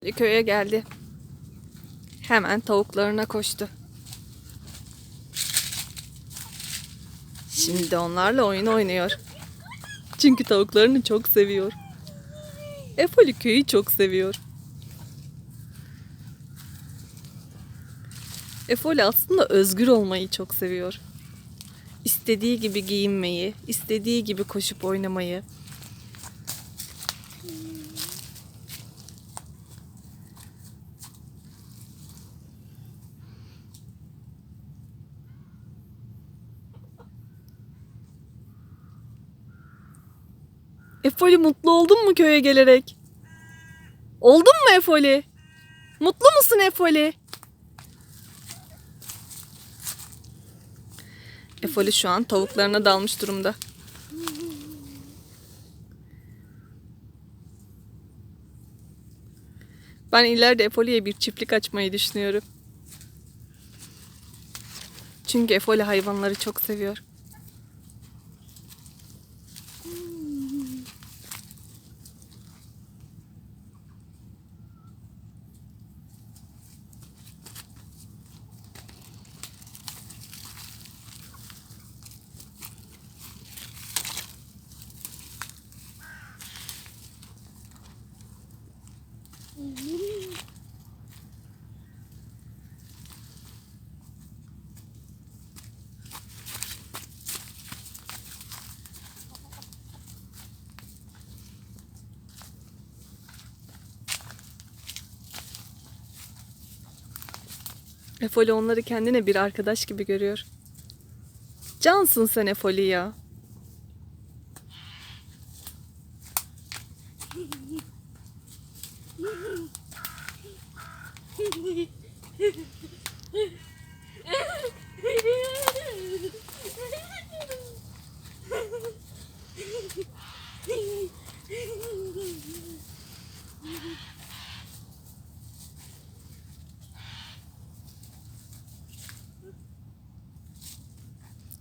Köye geldi. Hemen tavuklarına koştu. Şimdi onlarla oyun oynuyor. Çünkü tavuklarını çok seviyor. Efoli köyü çok seviyor. Efoli aslında özgür olmayı çok seviyor. İstediği gibi giyinmeyi, istediği gibi koşup oynamayı. Efoli mutlu oldun mu köye gelerek? Oldun mu Efoli? Mutlu musun Efoli? Efoli şu an tavuklarına dalmış durumda. Ben ileride Efoli'ye bir çiftlik açmayı düşünüyorum. Çünkü Efoli hayvanları çok seviyor. Efoli onları kendine bir arkadaş gibi görüyor. Cansın sen Efoli ya.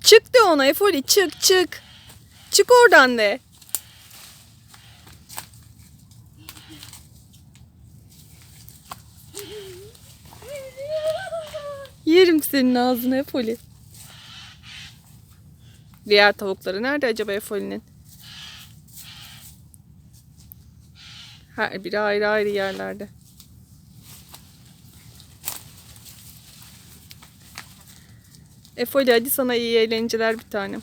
Çık de ona Efoli çık çık. Çık oradan de. Yerim senin ağzını Efoli. Diğer tavukları nerede acaba Efoli'nin? Her biri ayrı ayrı yerlerde. Efoli hadi sana iyi eğlenceler bir tanem.